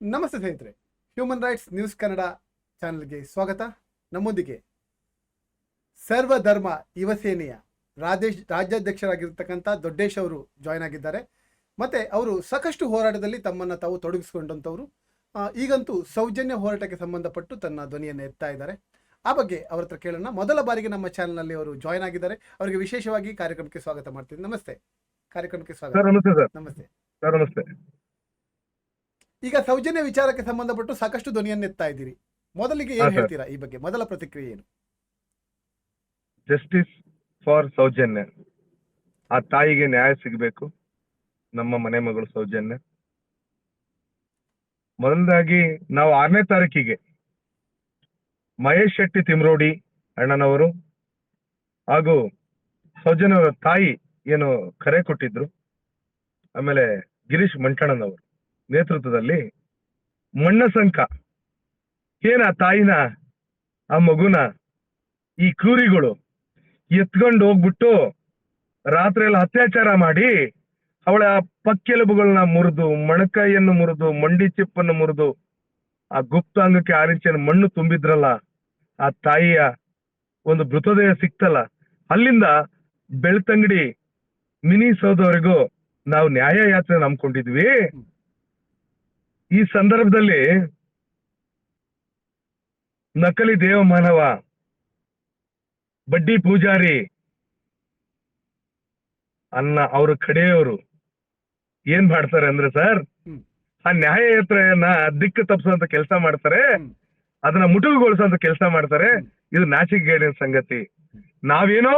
ನಮಸ್ತೆ ಸ್ನೇಹಿತರೆ human rights news Kannada ಚಾನೆಲ್ಗೆ ಸ್ವಾಗತ. ನಮ್ಮೊಂದಿಗೆ ಸರ್ವಧರ್ಮ ಯುವ ಸೇನೆಯ ರಾಜೇಶ್ ರಾಜ್ಯಾಧ್ಯಕ್ಷರಾಗಿರ್ತಕ್ಕಂಥ ದೊಡ್ಡೇಶ್ ಅವರು ಜಾಯ್ನ್ ಆಗಿದ್ದಾರೆ. ಮತ್ತೆ ಅವರು ಸಾಕಷ್ಟು ಹೋರಾಟದಲ್ಲಿ ತಮ್ಮನ್ನು ತಾವು ತೊಡಗಿಸಿಕೊಂಡಂಥವ್ರು. ಈಗಂತೂ ಸೌಜನ್ಯ ಹೋರಾಟಕ್ಕೆ ಸಂಬಂಧಪಟ್ಟು ತನ್ನ ಧ್ವನಿಯನ್ನು ಎತ್ತಾ ಇದ್ದಾರೆ. ಆ ಬಗ್ಗೆ ಅವ್ರ ಹತ್ರ ಕೇಳೋಣ. ಮೊದಲ ಬಾರಿಗೆ ನಮ್ಮ ಚಾನೆಲ್ನಲ್ಲಿ ಅವರು ಜಾಯ್ನ್ ಆಗಿದ್ದಾರೆ. ಅವರಿಗೆ ವಿಶೇಷವಾಗಿ ಕಾರ್ಯಕ್ರಮಕ್ಕೆ ಸ್ವಾಗತ ಮಾಡ್ತೀನಿ. ನಮಸ್ತೆ. ಕಾರ್ಯಕ್ರಮಕ್ಕೆ ಸ್ವಾಗತ. ನಮಸ್ತೆ ನಮಸ್ತೆ. ಈಗ ಸೌಜನ್ಯ ವಿಚಾರಕ್ಕೆ ಸಂಬಂಧಪಟ್ಟು ಸಾಕಷ್ಟು ಧ್ವನಿಯನ್ನು ಎತ್ತಾ ಇದ್ದೀರಿ. ಮೊದಲಿಗೆ ಏನ್ ಹೇಳ್ತೀರಾ ಈ ಬಗ್ಗೆ? ಮೊದಲ ಪ್ರತಿಕ್ರಿಯೆ ಏನು? Justice for Soujanya. ಆ ತಾಯಿಗೆ ನ್ಯಾಯ ಸಿಗಬೇಕು. ನಮ್ಮ ಮನೆ ಮಗಳು ಸೌಜನ್ಯ. ಮೊದಲನೇದಾಗಿ ನಾವು ಆರನೇ ತಾರೀಕಿಗೆ ಮಹೇಶ್ ಶೆಟ್ಟಿ ತಿಮ್ರೋಡಿ ಅಣ್ಣನವರು ಹಾಗೂ ಸೌಜನ್ಯವರ ತಾಯಿ ಏನು ಕರೆ ಕೊಟ್ಟಿದ್ರು. ಆಮೇಲೆ ಗಿರೀಶ್ ಮಂಟಣ್ಣನವರು. ನೇತೃತ್ವದಲ್ಲಿ ಮಣ್ಣಸಂಕ ಏನ ಆ ತಾಯಿನ, ಆ ಮಗುನ ಈ ಕ್ರೂರಿಗಳು ಎತ್ಕೊಂಡು ಹೋಗ್ಬಿಟ್ಟು ರಾತ್ರಿ ಎಲ್ಲ ಅತ್ಯಾಚಾರ ಮಾಡಿ ಅವಳ ಪಕ್ಕೆಲುಬುಗಳನ್ನ ಮುರಿದು ಮಣಕಾಯಿಯನ್ನು ಮುರಿದು, ಮಂಡಿ ಚಿಪ್ಪನ್ನು ಮುರಿದು, ಆ ಗುಪ್ತಾಂಗಕ್ಕೆ ಆರಿಂಚನ ಮಣ್ಣು ತುಂಬಿದ್ರಲ್ಲ, ಆ ತಾಯಿಯ ಒಂದು ಮೃತದೇಹ ಸಿಕ್ತಲ್ಲ. ಅಲ್ಲಿಂದ ಬೆಳ್ತಂಗಡಿ ಮಿನಿ ಸೌದವರೆಗೂ ನಾವು ನ್ಯಾಯ ಯಾತ್ರೆ ನಂಬ್ಕೊಂಡಿದ್ವಿ. ಈ ಸಂದರ್ಭದಲ್ಲಿ ನಕಲಿ ದೇವಮಾನವ ಬಡ್ಡಿ ಪೂಜಾರಿ ಅನ್ನ ಅವರು ಕಡೆಯವರು ಏನ್ ಮಾಡ್ತಾರೆ ಅಂದ್ರೆ ಸರ್ ಆ ನ್ಯಾಯ ಯಾತ್ರೆಯನ್ನ ದಿಕ್ಕು ತಪ್ಪಿಸುವಂತ ಕೆಲಸ ಮಾಡ್ತಾರೆ. ಅದನ್ನ ಮುಟುಕುಗೊಳಿಸುವಂತ ಕೆಲಸ ಮಾಡ್ತಾರೆ ಇದು ನಾಚಿಕೆಗೇಡಿನ ಸಂಗತಿ. ನಾವೇನೋ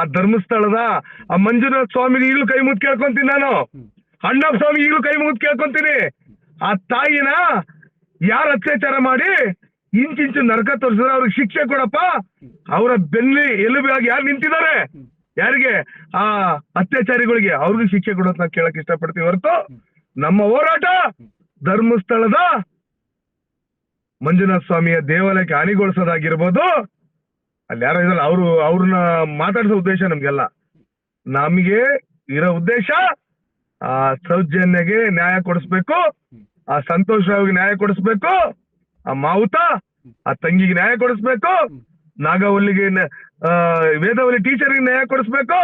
ಆ ಧರ್ಮಸ್ಥಳದ ಆ ಮಂಜುನಾಥ ಸ್ವಾಮಿಗೆ ಈಗಲೂ ಕೈ ಮುಗಿದ್ ಕೇಳ್ಕೊಂತೀನಿ ನಾನು. ಅಣ್ಣ ಅಣ್ಣಪ್ಪ ಸ್ವಾಮಿ ಈಗಲೂ ಕೈ ಮುಗಿದ್ ಕೇಳ್ಕೊಂತೀನಿ. ಆ ತಾಯಿನ ಯಾರು ಅತ್ಯಾಚಾರ ಮಾಡಿ ಇಂಚಿಂಚು ನರಕ ತೋರಿಸಿದ್ರೆ ಅವ್ರಿಗೆ ಶಿಕ್ಷೆ ಕೊಡಪ್ಪ. ಅವರ ಬೆನ್ನಿ ಎಲುಬಾಗಿ ಯಾರು ನಿಂತಿದ್ದಾರೆ. ಯಾರಿಗೆ? ಆ ಅತ್ಯಾಚಾರಿಗಳಿಗೆ ಅವ್ರಿಗೂ ಶಿಕ್ಷೆ ಕೊಡೋದ್ ನಾವು ಕೇಳಕ್ ಇಷ್ಟಪಡ್ತೀವಿ ಹೊರತು ನಮ್ಮ ಹೋರಾಟ ಧರ್ಮಸ್ಥಳದ ಮಂಜುನಾಥ ಸ್ವಾಮಿಯ ದೇವಾಲಯಕ್ಕೆ ಹಾನಿಗೊಳಿಸೋದಾಗಿರ್ಬೋದು. ಅಲ್ಲಿ ಯಾರೋ ಇದ್ರಲ್ಲ ಅವರು ಅವ್ರನ್ನ ಮಾತಾಡಿಸೋ ಉದ್ದೇಶ ನಮ್ಗೆಲ್ಲ. ನಮಗೆ ಇರೋ ಉದ್ದೇಶ, ಆ ಸೌಜನ್ಯಗೆ ನ್ಯಾಯ ಕೊಡಿಸ್ಬೇಕು. ಆ ಸಂತೋಷ್ ರಾವ್ಗೆ ನ್ಯಾಯ ಕೊಡಿಸ್ಬೇಕು, ಆ ಮಾವುತ, ಆ ತಂಗಿಗೆ ನ್ಯಾಯ ಕೊಡಿಸ್ಬೇಕು, ನಾಗವಲ್ಲಿಗೆ ವೇದವಲ್ಲಿ ಟೀಚರ್ಗೆ ನ್ಯಾಯ ಕೊಡಿಸ್ಬೇಕು.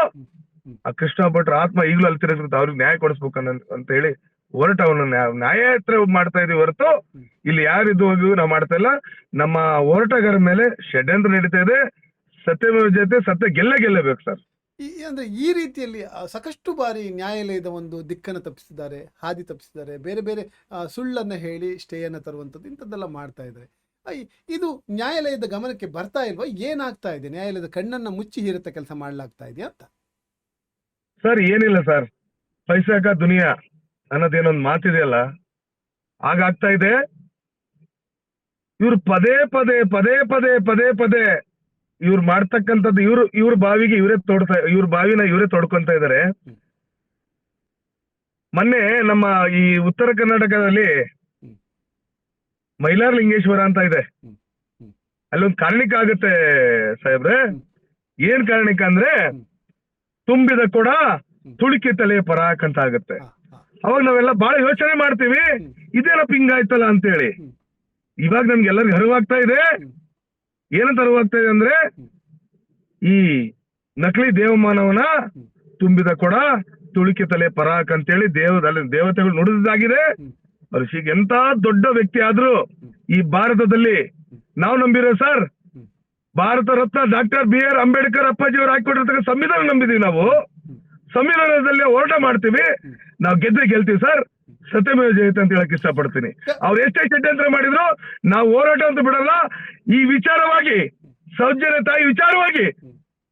ಆ ಕೃಷ್ಣ ಭಟ್ರ ಆತ್ಮ ಈಗಲೂ ಅಲ್ಲಿ ತಿರುಗಿರುತ್ತೆ ಅವ್ರಿಗೆ ನ್ಯಾಯ ಕೊಡಿಸ್ಬೇಕು ಅಂತ ಹೇಳಿ ಹೊರಟ ಅವನು ನ್ಯಾಯ ಹತ್ರ ಮಾಡ್ತಾ ಇದೀವಿ ಹೊರತು ಇಲ್ಲಿ ಯಾರಿದ್ದು ಹೋಗಿ ನಾವು ಮಾಡ್ತಾ ಇಲ್ಲ. ನಮ್ಮ ಹೋರಾಟಗಾರ ಮೇಲೆ ಷಡ್ಯಂತ್ರ ನಡೀತಾ ಇದೆ. ಸತ್ಯಮೇವ ಜೊತೆ ಸತ್ಯ ಗೆಲ್ಲ ಗೆಲ್ಲಬೇಕು ಸರ್. ಈ ಅಂದ್ರೆ ಈ ರೀತಿಯಲ್ಲಿ ಸಾಕಷ್ಟು ಬಾರಿ ನ್ಯಾಯಾಲಯದ ಒಂದು ದಿಕ್ಕನ್ನು ತಪ್ಪಿಸಿದ್ದಾರೆ, ಹಾದಿ ತಪ್ಪಿಸಿದ್ದಾರೆ, ಬೇರೆ ಬೇರೆ ಸುಳ್ಳನ್ನು ಹೇಳಿ ಸ್ಟೇಯನ್ನು ತರುವಂಥದ್ದು ಇಂಥದ್ದೆಲ್ಲ ಮಾಡ್ತಾ ಇದ್ದಾರೆ. ಇದು ನ್ಯಾಯಾಲಯದ ಗಮನಕ್ಕೆ ಬರ್ತಾ ಇಲ್ವಾ? ಏನಾಗ್ತಾ ಇದೆ? ನ್ಯಾಯಾಲಯದ ಕಣ್ಣನ್ನ ಮುಚ್ಚಿ ಹೀರತ ಕೆಲಸ ಮಾಡ್ಲಾಗ್ತಾ ಇದೆಯಾ ಅಂತ? ಸರ್, ಏನಿಲ್ಲ ಸರ್. ಪೈಸಾಕ ದುನಿಯಾ ಅನ್ನೋದೇನೊಂದು ಮಾತಿದೆಯಲ್ಲ, ಹಾಗಾಗ್ತಾ ಇದೆ. ಇವ್ರು ಪದೇ ಪದೇ ಪದೇ ಪದೇ ಪದೇ ಪದೇ ಇವ್ರು ಮಾಡ್ತಕ್ಕಂಥದ್ದು ಇವ್ರು ಇವ್ರ ಬಾವಿಗೆ ಇವರೇ ತೋಡ್ತಾ ಇವ್ರ ಬಾವಿನ ಇವರೇ ತೊಡ್ಕೊಂತ ಇದಾರೆ ಮೊನ್ನೆ ನಮ್ಮ ಈ ಉತ್ತರ ಕರ್ನಾಟಕದಲ್ಲಿ ಮೈಲಾರ್ ಲಿಂಗೇಶ್ವರ ಅಂತ ಇದೆ. ಅಲ್ಲೊಂದು ಕಾರಣಕ್ಕೆ ಆಗುತ್ತೆ ಸಾಹೇಬ್ರೆ. ಏನ್ ಕಾರಣಕ್ಕೆ ಅಂದ್ರೆ ತುಂಬಿದ ಕೂಡ. ತುಳುಕಿ ತಲೆ ಪರಾಕ್ ಅಂತ ಆಗುತ್ತೆ. ಅವಾಗ ನಾವೆಲ್ಲ ಬಹಳ ಯೋಚನೆ ಮಾಡ್ತೀವಿ. ಇದೇನಪ್ಪ ಹಿಂಗಾಯ್ತಲ್ಲ ಅಂತೇಳಿ. ಇವಾಗ ನಮ್ಗೆ ಎಲ್ಲರಿಗೂ ಅರಿವಾಗ್ತಾ ಇದೆ. ಏನಂತ ಅರಿವಾಗ್ತಾ ಇದೆ ಅಂದ್ರೆ. ಈ ನಕಲಿ ದೇವಮಾನವನ ತುಂಬಿದ ಕೊಡ, ತುಳುಕಿ ತಲೆ ಪರಾಕ್ ಅಂತೇಳಿ ದೇವದಲ್ಲಿ ದೇವತೆಗಳು ನುಡಿದಾಗಿದೆ. ಋಷಿಗೆ ಎಂತ ದೊಡ್ಡ ವ್ಯಕ್ತಿ ಆದ್ರೂ ಈ ಭಾರತದಲ್ಲಿ ನಾವು ನಂಬಿರೋ sir, Bharat Ratna doctor B R Ambedkar ಅಪ್ಪಾಜಿ ಅವರು ಹಾಕಿಕೊಟ್ಟಿರ್ತಕ್ಕ ಸಂವಿಧಾನ ನಂಬಿದೀವಿ ನಾವು ಸಂವಿಧಾನದಲ್ಲಿ ಹೋರಾಟ ಮಾಡ್ತೀವಿ ನಾವು ಗೆದ್ರೆ ಗೆಲ್ತೀವಿ ಸರ್ ಸತ್ಯಮೇವ ಜಯತೆ ಅಂತ ಹೇಳಕ್ ಇಷ್ಟಪಡ್ತೀನಿ. ಅವ್ರು ಎಷ್ಟೇ ಷಡ್ಯಂತ್ರ ಮಾಡಿದ್ರು ನಾವು ಹೋರಾಟ ಅಂತ ಬಿಡಲ್ಲ ಈ ವಿಚಾರವಾಗಿ ಸೌಜನ್ಯ ತಾಯಿ ವಿಚಾರವಾಗಿ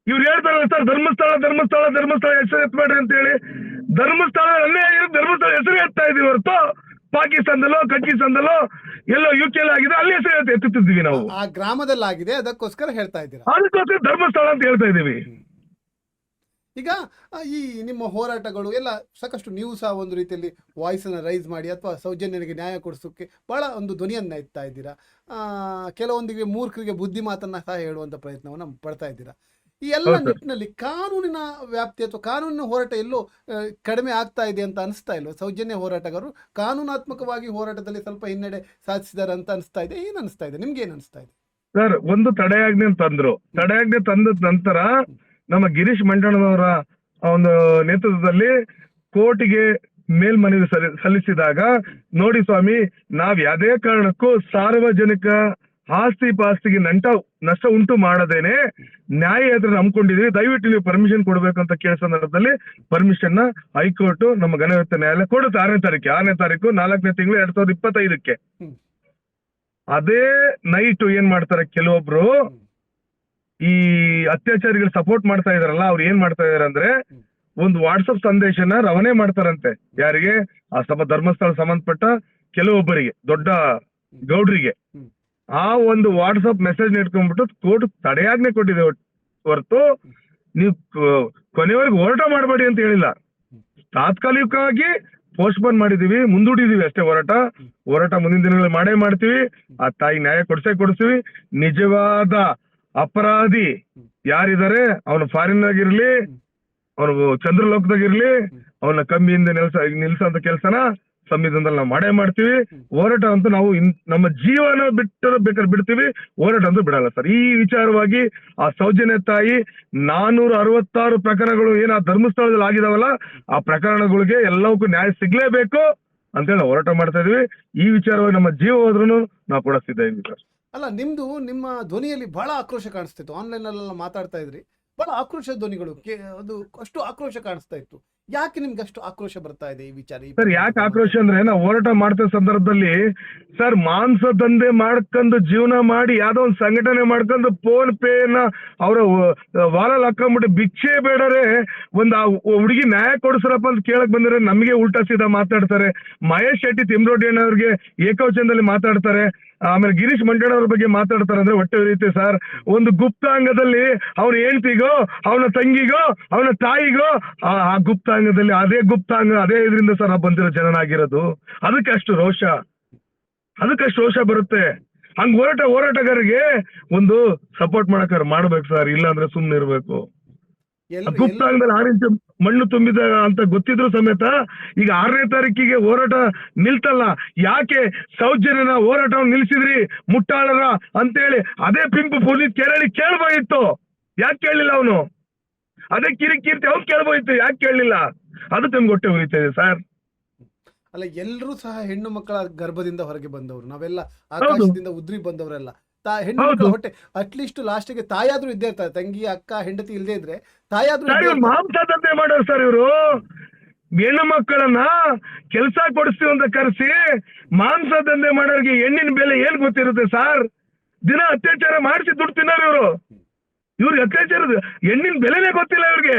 ಇವ್ರು ಹೇಳ್ತಾರಲ್ಲ ಸರ್ ಧರ್ಮಸ್ಥಳ ಧರ್ಮಸ್ಥಳ ಧರ್ಮಸ್ಥಳ ಹೆಸರು ಎತ್ತಬೇಡ್ರಿ ಅಂತ ಹೇಳಿ. ಧರ್ಮಸ್ಥಳ ಅಲ್ಲೇ ಇರೋ ಧರ್ಮಸ್ಥಳ ಹೆಸರು ಎತ್ತಾ ಇದೀವಿ ಹೊರತು. ಪಾಕಿಸ್ತಾನದಲ್ಲೋ ಕಜಕಿಸ್ತಾನದಲ್ಲೋ ಎಲ್ಲೋ ಯು ಕೆ ಆಗಿದೆ ಅಲ್ಲಿ ಹೆಸರು ಎತ್ತಿ- ಎತ್ತುತ್ತಿದ್ವಿ ನಾವು. ಆ ಗ್ರಾಮದಲ್ಲಾಗಿದೆ ಅದಕ್ಕೋಸ್ಕರ ಹೇಳ್ತಾ ಇದ್ದೀರಾ? ಅದಕ್ಕೋಸ್ಕರ ಧರ್ಮಸ್ಥಳ ಅಂತ ಹೇಳ್ತಾ ಇದೀವಿ. ಈಗ ಈ ನಿಮ್ಮ ಹೋರಾಟಗಳು ಎಲ್ಲ ಸಾಕಷ್ಟು ನೀವು ಸಹ ಒಂದು ರೀತಿಯಲ್ಲಿ ವಾಯ್ಸನ್ನು ರೈಸ್ ಮಾಡಿ ಅಥವಾ ಸೌಜನ್ಯನಿಗೆ ನ್ಯಾಯ ಕೊಡಿಸೋಕ್ಕೆ ಭಾಳ ಒಂದು ಧ್ವನಿಯನ್ನು ಎತ್ತಾ ಇದ್ದೀರಾ? ಕೆಲವೊಂದಿಗೆ ಮೂರ್ಖರಿಗೆ ಬುದ್ಧಿ ಮಾತನ್ನು ಸಹ ಹೇಳುವಂಥ ಪ್ರಯತ್ನವನ್ನು ಪಡ್ತಾ ಇದ್ದೀರಾ? ಈ ಎಲ್ಲ ನಿಟ್ಟಿನಲ್ಲಿ ಕಾನೂನಿನ ವ್ಯಾಪ್ತಿ ಅಥವಾ ಕಾನೂನಿನ ಹೋರಾಟ ಎಲ್ಲೋ ಕಡಿಮೆ ಆಗ್ತಾ ಇದೆ ಅಂತ ಅನಿಸ್ತಾ ಇಲ್ವ? ಸೌಜನ್ಯ ಹೋರಾಟಗಾರರು ಕಾನೂನಾತ್ಮಕವಾಗಿ ಹೋರಾಟದಲ್ಲಿ ಸ್ವಲ್ಪ ಹಿನ್ನಡೆ ಸಾಧಿಸಿದ್ದಾರೆ ಅಂತ ಅನಿಸ್ತಾ ಇದೆ. ಏನ್ ಅನಿಸ್ತಾ ಇದೆ? ನಿಮ್ಗೆ ಏನ್ ಅನಿಸ್ತಾ ಇದೆ? ಸರ್ ಒಂದು ತಡೆಯಾಜ್ಞೆ ತಂದ್ರು. ತಡೆಯಾಜ್ಞೆ ತಂದ ನಂತರ ನಮ್ಮ ಗಿರೀಶ್ ಮಂಡಣದವರ ಒಂದು ನೇತೃತ್ವದಲ್ಲಿ ಕೋರ್ಟಿಗೆ ಮೇಲ್ಮನವಿ ಸಲ್ಲಿ- ಸಲ್ಲಿಸಿದಾಗ ನೋಡಿ ಸ್ವಾಮಿ ನಾವ್ ಯಾವುದೇ ಕಾರಣಕ್ಕೂ ಸಾರ್ವಜನಿಕ ಆಸ್ತಿ ಪಾಸ್ತಿಗೆ ನಂಟ ನಷ್ಟ ಉಂಟು ಮಾಡದೇನೆ ನ್ಯಾಯ ಎದುರು ನಂಬ್ಕೊಂಡಿದೀವಿ. ದಯವಿಟ್ಟು ನೀವು ಪರ್ಮಿಷನ್ ಕೊಡ್ಬೇಕಂತ ಅಂತ ಕೇಳೋ ಸಂದರ್ಭದಲ್ಲಿ ಪರ್ಮಿಷನ್ನ ಹೈಕೋರ್ಟ್ ನಮ್ಮ ಘನವ್ಯಕ್ತ ನ್ಯಾಯಾಲಯ ಕೊಡುತ್ತೆ. ಆರನೇ ತಾರೀಕು ಆರನೇ ತಾರೀಕು ನಾಲ್ಕನೇ ತಿಂಗಳು ಎರಡ್ ಸಾವಿರದ ಇಪ್ಪತ್ತೈದಕ್ಕೆ. ಅದೇ ನೈಟ್ ಏನ್ ಮಾಡ್ತಾರೆ? ಕೆಲವೊಬ್ರು ಈ ಅತ್ಯಾಚಾರಿಗಳು ಸಪೋರ್ಟ್ ಮಾಡ್ತಾ ಇದಾರಲ್ಲ, ಅವ್ರು ಏನ್ ಮಾಡ್ತಾ ಇದಾರೆ ಅಂದ್ರೆ ಒಂದು ವಾಟ್ಸಪ್ ಸಂದೇಶನ ರವಾನೆ ಮಾಡ್ತಾರಂತೆ. ಯಾರಿಗೆ? ಆ ಸಭಾ ಧರ್ಮಸ್ಥಳ ಸಂಬಂಧಪಟ್ಟ ಕೆಲವೊಬ್ಬರಿಗೆ, ದೊಡ್ಡ ಗೌಡ್ರಿಗೆ. ಆ ಒಂದು ವಾಟ್ಸಪ್ ಮೆಸೇಜ್ ಇಟ್ಕೊಂಡ್ಬಿಟ್ಟು ಕೋರ್ಟ್ ತಡೆಯಾಜ್ಞೆ ಕೊಟ್ಟಿದೆ ಹೊರತು ನೀವು ಕೊನೆವರೆಗೂ ಹೋರಾಟ ಮಾಡಬೇಡಿ ಅಂತ ಹೇಳಿಲ್ಲ. ತಾತ್ಕಾಲಿಕವಾಗಿ ಪೋಸ್ಟ್ಪೋನ್ ಮಾಡಿದೀವಿ, ಮುಂದೂಡಿದೀವಿ ಅಷ್ಟೇ ಹೋರಾಟ. ಹೋರಾಟ ಮುಂದಿನ ದಿನಗಳಲ್ಲಿ ಮಾಡೇ ಮಾಡ್ತೀವಿ. ಆ ತಾಯಿ ನ್ಯಾಯ ಕೊಡ್ಸೇ ಕೊಡಿಸ್ತೀವಿ. ನಿಜವಾದ ಅಪರಾಧಿ ಯಾರಿದ್ದಾರೆ ಅವನು ಫಾರಿನ್ ಆಗಿರ್ಲಿ ಅವನು ಚಂದ್ರಲೋಕದಾಗಿರ್ಲಿ ಅವನ ಕಮ್ಮಿಯಿಂದ ನಿಲ್ಸ ನಿಲ್ಸಂತ ಕೆಲಸನ ಸಂವಿಧಾನದಲ್ಲಿ ನಾವು ಮಾಡೇ ಮಾಡ್ತೀವಿ. ಹೋರಾಟ ಅಂತೂ ನಾವು ನಮ್ಮ ಜೀವನ ಬಿಟ್ಟು ಬೇಕಾದ್ರೆ ಬಿಡ್ತೀವಿ. ಹೋರಾಟ ಅಂತೂ ಬಿಡಲ್ಲ ಸರ್. ಈ ವಿಚಾರವಾಗಿ ಆ ಸೌಜನ್ಯ ತಾಯಿ ನಾನೂರ ಅರವತ್ತಾರು ಪ್ರಕರಣಗಳು ಏನ ಆ ಧರ್ಮಸ್ಥಳದಲ್ಲಿ ಆಗಿದಾವಲ್ಲ ಆ ಪ್ರಕರಣಗಳಿಗೆ ಎಲ್ಲವಕ್ಕೂ ನ್ಯಾಯ ಸಿಗ್ಲೇಬೇಕು ಅಂತೇಳಿ ಹೋರಾಟ ಮಾಡ್ತಾ ಇದೀವಿ. ಈ ವಿಚಾರವಾಗಿ ನಮ್ಮ ಜೀವ ಹೋದ್ರೂ ನಾವು ಕೂಡ ಸಿದ್ಧ ಇದ್ದೀವಿ ಸರ್. ಅಲ್ಲ, ನಿಮ್ದು ನಿಮ್ಮ ಧ್ವನಿಯಲ್ಲಿ ಬಹಳ ಆಕ್ರೋಶ ಕಾಣಿಸ್ತಿತ್ತು. ಆನ್ಲೈನ್ ಅಲ್ಲೆಲ್ಲ ಮಾತಾಡ್ತಾ ಇದ್ರಿ. ಬಹಳ ಆಕ್ರೋಶ ಧ್ವನಿಗಳು ಅದು ಅಷ್ಟು ಆಕ್ರೋಶ ಕಾಣಿಸ್ತಾ ಇತ್ತು. ಯಾಕೆ ನಿಮ್ಗೆ ಅಷ್ಟು ಆಕ್ರೋಶ ಬರ್ತಾ ಇದೆ ಈ ವಿಚಾರ ಸರ್, ಯಾಕೆ ಆಕ್ರೋಶ ಅಂದ್ರೆ ನಾವು ಹೋರಾಟ ಮಾಡ್ತಾ ಸಂದರ್ಭದಲ್ಲಿ, ಸರ್, ಮಾಂಸ ದಂಧೆ ಮಾಡ್ಕೊಂಡು ಜೀವನ ಮಾಡಿ ಯಾವ್ದೋ ಒಂದು ಸಂಘಟನೆ ಮಾಡ್ಕೊಂಡು ಫೋನ್ ಪೇನ ಅವರ ವಾಲಲ್ಲಿ ಹಾಕೊಂಡ್ಬಿಟ್ಟು ಭಿಕ್ಷೆ ಬೇಡರೆ ಒಂದು ಹುಡುಗಿ ನ್ಯಾಯ ಕೊಡಿಸ್ರಪ್ಪ ಅಂತ ಕೇಳಕ್ ಬಂದ್ರೆ ನಮಗೆ ಉಲ್ಟಾ ಸೀದಾ ಮಾತಾಡ್ತಾರೆ. ಮಹೇಶ್ ಶೆಟ್ಟಿ ತಿಮ್ರೋಡಿ ಅವ್ರಿಗೆ ಏಕವಚನದಲ್ಲಿ ಮಾತಾಡ್ತಾರೆ. ಆಮೇಲೆ ಗಿರೀಶ್ ಮಂಡಣ ಅವ್ರ ಬಗ್ಗೆ ಮಾತಾಡ್ತಾರೆ ಅಂದ್ರೆ ಹೊಟ್ಟೆ ರೀತಿ ಸರ್ ಒಂದು ಗುಪ್ತಾಂಗದಲ್ಲಿ ಅವನ ಹೆಂಡತಿಗೋ ಅವನ ತಂಗಿಗೋ ಅವನ ತಾಯಿಗೋ ಆ ಗುಪ್ತಾಂಗದಲ್ಲಿ ಅದೇ ಗುಪ್ತಾಂಗ ಅದೇ ಇದರಿಂದ ಸರ್ ಆ ಬಂದಿರೋ ಜನನಾಗಿರೋದು ಅದಕ್ಕೆ ಅಷ್ಟು ರೋಷ. ಅದಕ್ಕಷ್ಟು ರೋಷ ಬರುತ್ತೆ. ಹಂಗ ಹೋರಾಟ ಹೋರಾಟಗಾರರಿಗೆ ಒಂದು ಸಪೋರ್ಟ್ ಮಾಡಕ್ಕಾರ ಮಾಡ್ಬೇಕು ಸರ್ ಇಲ್ಲ ಅಂದ್ರೆ ಸುಮ್ನೆ ಇರ್ಬೇಕು ಗುಪ್ತಾಂಗದಲ್ಲಿ ಆರು ಇಂಚು ಮಣ್ಣು ತುಂಬಿದ ಅಂತ ಗೊತ್ತಿದ್ರು ಸಮೇತ ಈಗ ಆರನೇ ತಾರೀಕಿಗೆ ಹೋರಾಟ ನಿಲ್ತಲ್ಲ. ಯಾಕೆ ಸೌಜನ್ಯನ ಹೋರಾಟವನ್ನು ನಿಲ್ಸಿದ್ರಿ ಮುಟ್ಟಾಳರ ಅಂತೇಳಿ ಅದೇ ಪಿಂಪು ಪೊಲೀಸ್ ಕೆರಳಿ ಕೇಳ್ಬೋಯಿತ್ತು ಯಾಕೆ ಕೇಳಲಿಲ್ಲ ಅವನು? ಅದೇ ಕಿರಿ ಕೀರ್ತಿ ಅವ್ನು ಕೇಳ್ಬೋಯಿತ್ತು ಯಾಕೆ ಕೇಳಲಿಲ್ಲ? ಅದು ತಂದು ಹೊಟ್ಟೆ ಉರಿತಾ ಇದೆ ಸರ್. ಅಲ್ಲ ಎಲ್ಲರೂ ಸಹ ಹೆಣ್ಣು ಮಕ್ಕಳ ಗರ್ಭದಿಂದ ಹೊರಗೆ ಬಂದವರು. ನಾವೆಲ್ಲ ಆಕಾಶದಿಂದ ಉದ್ರಿ ಬಂದವರೆಲ್ಲ. ತಾ ಹೆಣ್ಣು ಹೊಟ್ಟೆ ಅಟ್ಲೀಸ್ಟ್ ಲಾಸ್ಟಿಗೆ ತಾಯಾದ್ರೂ ಇದ್ದೇ ಇರ್ತಾರೆ. ತಂಗಿ ಅಕ್ಕ ಹೆಂಡತಿ ಇಲ್ಲದೆ ಇದ್ರೆ ತಾಯಾದ್ರೂ ಸರ್ ಇದ್ದೇ ಇವ್ರು ಇರ್ತಾರೆ. ಮಾಂಸ ದಂಧೆ ಮಾಡೋರು ಸರ್ ಇವರು. ಹೆಣ್ಣು ಮಕ್ಕಳನ್ನ ಕೆಲಸ ಕೊಡಿಸ್ತೀವಿ ಅಂತ ಕರೆಸಿ ಮಾಂಸ ದಂಧೆ ಮಾಡೋರಿಗೆ ಹೆಣ್ಣಿನ ಬೆಲೆ ಏನ್ ಗೊತ್ತಿರುತ್ತೆ ಸರ್? ದಿನ ಅತ್ಯಾಚಾರ ಮಾಡಿಸಿ ದುಡ್ಡು ತಿನ್ನೋರು ಇವರು. ಇವ್ರಿಗೆ ಅತ್ಯಾಚಾರ ಹೆಣ್ಣಿನ ಬೆಲೆನೇ ಗೊತ್ತಿಲ್ಲ ಇವ್ರಿಗೆ.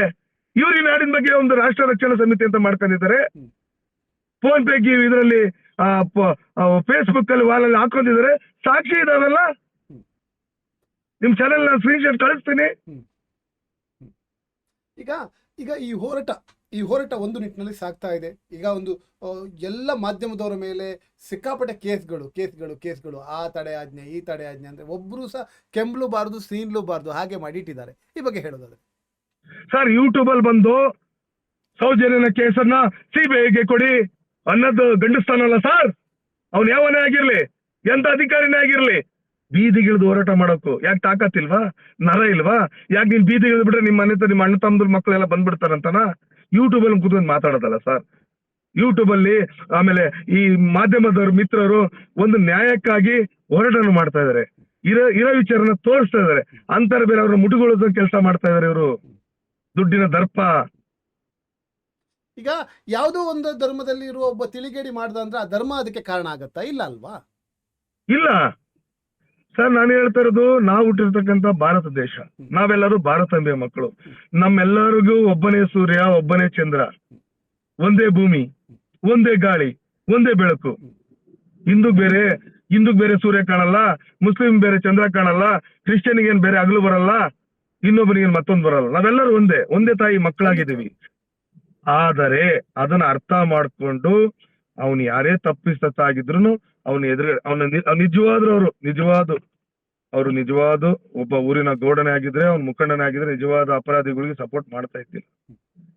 ಇವ್ರು ಈ ನಾಡಿನ ಬಗ್ಗೆ ಒಂದು ರಾಷ್ಟ್ರ ರಕ್ಷಣಾ ಸಮಿತಿ ಅಂತ ಮಾಡ್ಕೊಂಡಿದ್ದಾರೆ. ಫೋನ್ ಪೇ ಇದರಲ್ಲಿ ಫೇಸ್ಬುಕ್ ಅಲ್ಲಿ ವಾಲಲ್ಲಿ ಹಾಕೊಂಡಿದ್ದಾರೆ. ಸಾಕ್ಷಿ ಇದಾವೆಲ್ಲ. ನಿಮ್ ಚಾನೆಲ್ ನಾನು ಸ್ಕ್ರೀನ್ ಶಾಟ್ ಕಳಿಸ್ತೀನಿ ಈಗ ಈಗ ಈ ಹೋರಾಟ ಈ ಹೋರಾಟ ಒಂದು ನಿಟ್ಟಿನಲ್ಲಿ ಸಾಗ್ತಾ ಇದೆ. ಈಗ ಒಂದು ಎಲ್ಲ ಮಾಧ್ಯಮದವರ ಮೇಲೆ ಸಿಕ್ಕಾಪಟ್ಟೆ ಕೇಸ್ಗಳು ಕೇಸ್ಗಳು ಕೇಸ್ಗಳು. ಆ ತಡೆ ಆಜ್ಞೆ ಈ ತಡೆ ಆಜ್ಞೆ ಅಂದ್ರೆ ಒಬ್ರು ಸಹ ಕೆಂಬ್ಲೂಬಾರ್ದು ಸೀನ್ಲೂಬಾರ್ದು ಹಾಗೆ ಮಾಡಿಟ್ಟಿದ್ದಾರೆ. ಈ ಬಗ್ಗೆ ಹೇಳೋದಾದ್ರೆ. ಸರ್ ಯೂಟ್ಯೂಬ್ ಅಲ್ಲಿ ಬಂದು ಸೌಜನ್ಯನ ಕೇಸನ್ನ ಸಿಬಿಐಗೆ ಕೊಡಿ. ಅನ್ನೋದು ಗಂಡಸ್ತಾನಲ್ಲ ಸರ್. ಅವ್ನು ಯಾವನೇ ಆಗಿರ್ಲಿ ಎಂತ ಅಧಿಕಾರಿನೇ ಆಗಿರ್ಲಿ ಬೀದಿಗಿಳಿದು ಹೋರಾಟ ಮಾಡೋಕು. ಯಾಕೆ ತಾಕತ್ತಿಲ್ವಾ? ನರ ಇಲ್ವಾ? ಯಾಕೆ ನೀನ್ ಬೀದಿಗಿಳಿದು ಬಿಟ್ರೆ ನಿಮ್ಮ ಮನೆ ನಿಮ್ಮ ಅಣ್ಣ ತಮ್ಮದ್ರ ಮಕ್ಕಳೆಲ್ಲ ಬಂದ್ಬಿಡ್ತಾರಂತನ? ಯೂಟ್ಯೂಬ್ ಅಲ್ಲಿ ಕೂತ್ಕೊಂಡು ಮಾತಾಡೋದಲ್ಲ ಸರ್? ಯೂಟ್ಯೂಬ್ ಅಲ್ಲಿ ಆಮೇಲೆ ಈ ಮಾಧ್ಯಮದವ್ರ ಮಿತ್ರರು ಒಂದು ನ್ಯಾಯಕ್ಕಾಗಿ ಹೋರಾಟನ ಮಾಡ್ತಾ ಇದಾರೆ. ಇರೋ ಇರೋ ವಿಚಾರನ ತೋರಿಸ್ತಾ ಇದಾರೆ. ಅಂತರ ಬೇರೆ ಅವ್ರನ್ನ ಮುಟುಗೊಳ್ಳೋದ ಕೆಲಸ ಮಾಡ್ತಾ ಇದಾರೆ ಇವರು. ದುಡ್ಡಿನ ದರ್ಪ. ಈಗ ಯಾವುದೋ ಒಂದು ಧರ್ಮದಲ್ಲಿ ಇರುವ ಒಬ್ಬ ತಿಳಿಗೇಡಿ ಮಾಡ್ದ ಅಂದ್ರೆ ಆ ಧರ್ಮ ಅದಕ್ಕೆ ಕಾರಣ ಆಗತ್ತಾ? ಇಲ್ಲ ಅಲ್ವಾ? ಇಲ್ಲ. ಸರ್, ನಾನು ಹೇಳ್ತಾ ಇರೋದು, ನಾವು ಹುಟ್ಟಿರ್ತಕ್ಕಂಥ ಭಾರತ ದೇಶ. ನಾವೆಲ್ಲರೂ ಭಾರತಾಂಬೆಯ ಮಕ್ಕಳು. ನಮ್ಮೆಲ್ಲರಿಗೂ ಒಬ್ಬನೇ ಸೂರ್ಯ, ಒಬ್ಬನೇ ಚಂದ್ರ. ಒಂದೇ ಭೂಮಿ, ಒಂದೇ ಗಾಳಿ, ಒಂದೇ ಬೆಳಕು. ಹಿಂದೂ ಬೇರೆ ಹಿಂದೂ ಬೇರೆ ಸೂರ್ಯ ಕಾಣಲ್ಲ, ಮುಸ್ಲಿಂ ಬೇರೆ ಚಂದ್ರ ಕಾಣಲ್ಲ ಕ್ರಿಶ್ಚಿಯನ್ಗೇನ್ ಬೇರೆ ಹಗಲು ಬರಲ್ಲ ಇನ್ನೊಬ್ಬನಿಗೇನ್ ಮತ್ತೊಂದು ಬರಲ್ಲ. ನಾವೆಲ್ಲರೂ ಒಂದೇ ಒಂದೇ ತಾಯಿ ಮಕ್ಕಳಾಗಿದ್ದೀವಿ. ಆದರೆ ಅದನ್ನ ಅರ್ಥ ಮಾಡ್ಕೊಂಡು, ಅವನು ಯಾರೇ ತಪ್ಪಿಸ್ತತ್ತಾಗಿದ್ರು ಅವನು ಎದುರು ಅವನ ನಿಜವಾದ್ರು ಅವರು ನಿಜವಾದ. ಅವರು ನಿಜವಾದ ಒಬ್ಬ ಊರಿನ ಗೋಡನೆ ಆಗಿದ್ರೆ ಅವ್ನ ಮುಖಂಡನೇ ಆಗಿದ್ರೆ ನಿಜವಾದ ಅಪರಾಧಿಗಳಿಗೆ ಸಪೋರ್ಟ್ ಮಾಡ್ತಾ ಇದ್ದಿಲ್ಲ.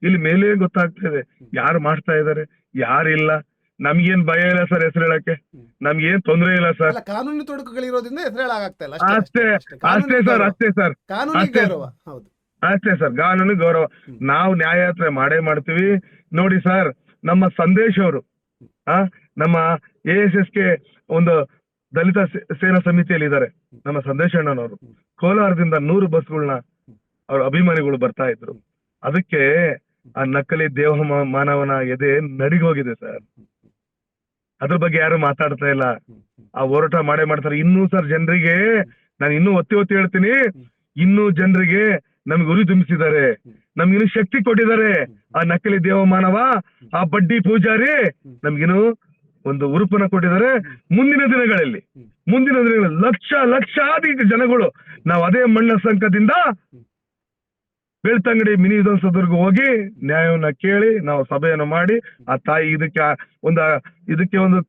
ಇಲ್ಲಿ ಮೇಲೆ ಗೊತ್ತಾಗ್ತಾ ಇದೆ ಯಾರು ಮಾಡ್ತಾ ಇದಾರೆ ಯಾರಿಲ್ಲ. ನಮ್ಗೇನ್ ಭಯ ಇಲ್ಲ ಸರ್ ಹೆಸರು ಹೇಳಕ್ಕೆ. ನಮ್ಗೇನ್ ತೊಂದರೆ ಇಲ್ಲ ಸರ್. ಕಾನೂನು ತೊಡಕುಗಳಿರೋದ್ರಿಂದ ಹೆಸರು ಹೇಳಾಗ್ತಾ ಇಲ್ಲ ಅಷ್ಟೇ. ಅಷ್ಟೇ ಸರ್ ಅಷ್ಟೇ ಸರ್ ಅಷ್ಟೇ. ಅಷ್ಟೇ ಸರ್ ಕಾನೂನು ಗೌರವ. ನಾವು ನ್ಯಾಯಯಾತ್ರೆ ಮಾಡೇ ಮಾಡ್ತೀವಿ. ನೋಡಿ ಸರ್ ನಮ್ಮ ಸಂದೇಶ್ ಅವರು ಆ ನಮ್ಮ ಎ ಎಸ್ ಕೆ ಒಂದು ದಲಿತ ಸೇನಾ ಸಮಿತಿಯಲ್ಲಿ ಇದ್ದಾರೆ. ನಮ್ಮ ಸಂದೇಶಣ್ಣನವರು. ಕೋಲಾರದಿಂದ ನೂರು ಬಸ್ಗಳನ್ನ ಅವ್ರ ಅಭಿಮಾನಿಗಳು ಬರ್ತಾ ಇದ್ರು. ಅದಕ್ಕೆ ಆ ನಕಲಿ ದೇವ ಮಾನವನ ಎದೆ ನಡಿಗೋಗಿದೆ ಸರ್. ಅದ್ರ ಬಗ್ಗೆ ಯಾರು ಮಾತಾಡ್ತಾ ಇಲ್ಲ. ಆ ಹೋರಾಟ ಮಾಡೇ ಮಾಡ್ತಾರೆ. ಇನ್ನೂ ಸರ್ ಜನರಿಗೆ ನಾನು ಇನ್ನೂ ಒತ್ತಿ ಒತ್ತಿ ಹೇಳ್ತೀನಿ. ಇನ್ನೂ ಜನರಿಗೆ ನಮ್ಗೆ ಉರಿ ತುಂಬಿಸಿದ್ದಾರೆ. ನಮ್ಗಿನ್ನು ಶಕ್ತಿ ಕೊಟ್ಟಿದ್ದಾರೆ. ಆ ನಕಲಿ ದೇವಮಾನವ, ಆ ಬಡ್ಡಿ ಪೂಜಾರಿ ನಮ್ಗಿನ್ನು ಒಂದು ಉರುಪನ್ನ ಕೊಟ್ಟಿದ್ದಾರೆ ಮುಂದಿನ ದಿನಗಳಲ್ಲಿ. ಮುಂದಿನ ದಿನಗಳಲ್ಲಿ ಲಕ್ಷ ಲಕ್ಷಾಧಿಕ ಜನಗಳು ನಾವು ಅದೇ ಮಣ್ಣ ಸಂಕದಿಂದ ಬೆಳ್ತಂಗಡಿ ಮಿನಿ ವಿಧಾನಸೌಧರ್ಗೆ ಹೋಗಿ ನ್ಯಾಯವನ್ನ ಕೇಳಿ ನಾವು ಸಭೆಯನ್ನು ಮಾಡಿ ಆ ತಾಯಿ ಇದಕ್ಕೆ ಒಂದು ಇದಕ್ಕೆ ಒಂದು